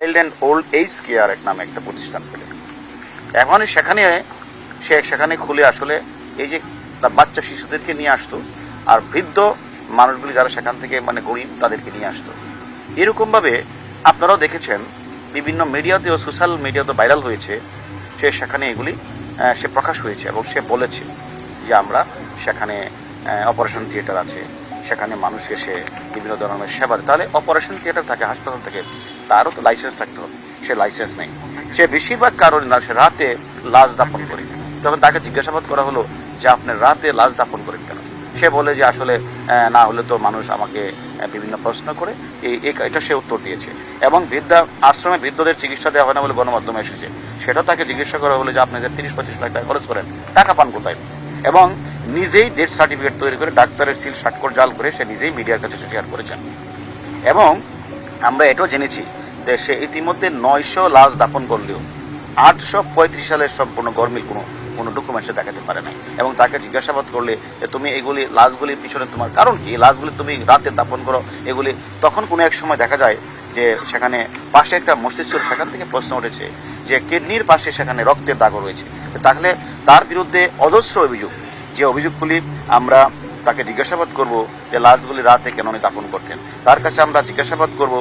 Child and old age care এক নামে একটা প্রতিষ্ঠান পেলে এখন সেখানে সে সেখানে খুলে আসলে এই যে তার বাচ্চা শিশুদেরকে নিয়ে আসতো আর বৃদ্ধ মানুষগুলি যারা সেখান থেকে মানে গরিব তাদেরকে নিয়ে আসতো। এরকমভাবে আপনারাও দেখেছেন বিভিন্ন মিডিয়াতেও, সোশ্যাল মিডিয়াতে ভাইরাল হয়েছে সে সেখানে এগুলি সে প্রকাশ হয়েছে এবং সে বলেছে যে আমরা সেখানে অপারেশন থিয়েটার আছে সেখানে মানুষকে সে বিভিন্ন ধরনের সেবা তাহলে অপারেশন থিয়েটার থাকে, হাসপাতাল থেকে, তারও তো লাইসেন্স থাকতে হবে, সে লাইসেন্স নেই। সে বেশিরভাগ কারণে না, সে রাতে লাশ দাপন করে তখন তাকে জিজ্ঞাসাবাদ করা হলো যে, আপনি রাতে লাশ দাপন করেন কেন? সে বলে যে, আসলে না হলে তো মানুষ আমাকে বিভিন্ন প্রশ্ন করে। এই, এটা সে উত্তর দিয়েছে। এবং বৃদ্ধা, আশ্রমে বৃদ্ধদের চিকিৎসা দেওয়া হয় না বলে গণমাধ্যমে এসেছে। সেটাও তাকে জিজ্ঞাসা করা হলো যে, আপনি যে তিরিশ পঁচিশ লাখ টাকা খরচ করেন, টাকা পান কোথায়? এবং নিজেই ডেথ সার্টিফিকেট তৈরি করে ডাক্তারের সিল স্বাক্ষর জাল করে সে নিজেই মিডিয়ার কাছে শেয়ার করেছেন। এবং আমরা এটাও জেনেছি যে সে ইতিমধ্যে নয়শো লাশ দাপন করলেও আটশো পঁয়ত্রিশ সালের সম্পূর্ণ গরমিল কোনো কোনো ডকুমেন্টসে দেখাতে পারে না এবং তাকে জিজ্ঞাসাবাদ করলে যে তুমি এগুলি, লাশগুলির পিছনে তোমার কারণ কি? লাশগুলি তুমি রাতে দাপন করো, এগুলি তখন কোনো এক সময় দেখা যায় যে সেখানে পাশে একটা মস্তিষ্ক সেখান থেকে প্রশ্ন উঠেছে যে কিডনির পাশে সেখানে রক্তের দাগও রয়েছে। তাহলে তার বিরুদ্ধে অজস্র অভিযোগ যে অভিযোগগুলি আমরা তাকে জিজ্ঞাসাবাদ করব যে লাশগুলি রাতে কেন উনি দাপন করতেন। তার কাছে আমরা জিজ্ঞাসাবাদ করব,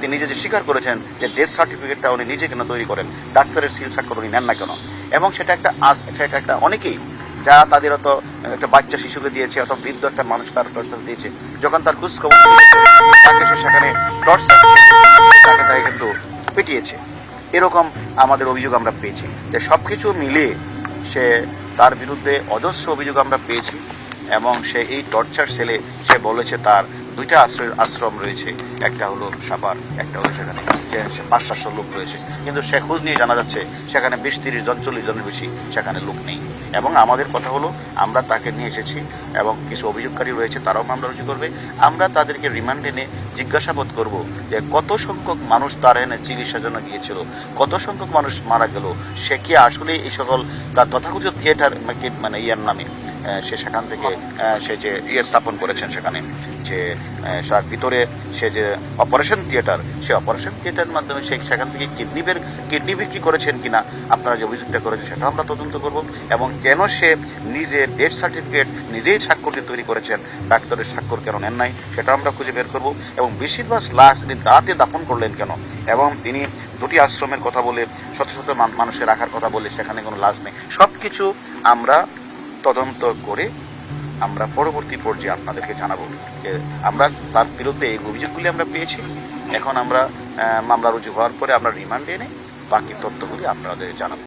তিনি নিজে যে স্বীকার করেছেন যে ডেথ সার্টিফিকেটটা উনি নিজে কেন তৈরি করেন, ডাক্তারের সিল স্বাক্ষর উনি নেন না কেন? এবং সেটা একটা সেটা একটা অনেকেই যারা তাদের অত একটা বাচ্চা শিশুকে দিয়েছে অত বৃদ্ধ একটা মানুষ তার টর্চার দিয়েছে, যখন তার খোঁজ খবর তাকে সেখানে টর্চার তাকে তাকে কিন্তু পিটিয়েছে। এরকম আমাদের অভিযোগ আমরা পেয়েছি। যে সব কিছু মিলিয়ে সে তার বিরুদ্ধে অজস্র অভিযোগ আমরা পেয়েছি এবং সে এই টর্চার সেলে সে বলেছে তার দুইটা আশ্রয় আশ্রম রয়েছে। একটা হলো সাপার একটা হলো সেখানে। পাঁচ সাতশো লোক রয়েছে। কিন্তু সে খোঁজ নিয়ে জানা যাচ্ছে সেখানে বিশ, তিরিশ জন চল্লিশ জনের বেশি সেখানে লোক নেই। এবং আমাদের কথা হলো, আমরা তাকে নিয়ে এসেছি এবং কিছু অভিযোগকারী রয়েছে, তারাও মামলা রুজু করবে। আমরা তাদেরকে রিমান্ড এনে জিজ্ঞাসাবাদ করব যে কত সংখ্যক মানুষ তার এনে চিকিৎসার জন্য গিয়েছিল, কত সংখ্যক মানুষ মারা গেল, সে কি আসলে এই সকল তার তথাকথিত থিয়েটার মানে ইয়ার নামে সে সেখান থেকে সে যে ইয়ে স্থাপন করেছেন সেখানে, যে তার ভিতরে সে যে অপারেশন থিয়েটার, সে অপারেশন থিয়েটারের মাধ্যমে সে সেখান থেকে কিডনি বের, কিডনি বিক্রি করেছেন কিনা, আপনারা যে অভিযোগটা করেছেন সেটাও আমরা তদন্ত করব এবং কেন সে নিজে ডেথ সার্টিফিকেট নিজেই স্বাক্ষর দিয়ে তৈরি করেছেন। ডাক্তারের স্বাক্ষর কেন নেন নাই, সেটা আমরা খুঁজে বের করব। এবং বেশিরভাগ লাশ তিনি রাতে দাফন করলেন কেন? এবং তিনি দুটি আশ্রমের কথা বলে, শত শত মানুষের রাখার কথা বলে, সেখানে কোনো লাশ নেই। সব কিছু আমরা তদন্ত করে আমরা পরবর্তী পর্যায়ে আপনাদেরকে জানাব যে আমরা তার বিরুদ্ধে এই অভিযোগগুলি আমরা পেয়েছি। এখন আমরা মামলা রুজু হওয়ার পরে আমরা রিমান্ডে এনে বাকি তথ্যগুলি আপনাদের জানাব।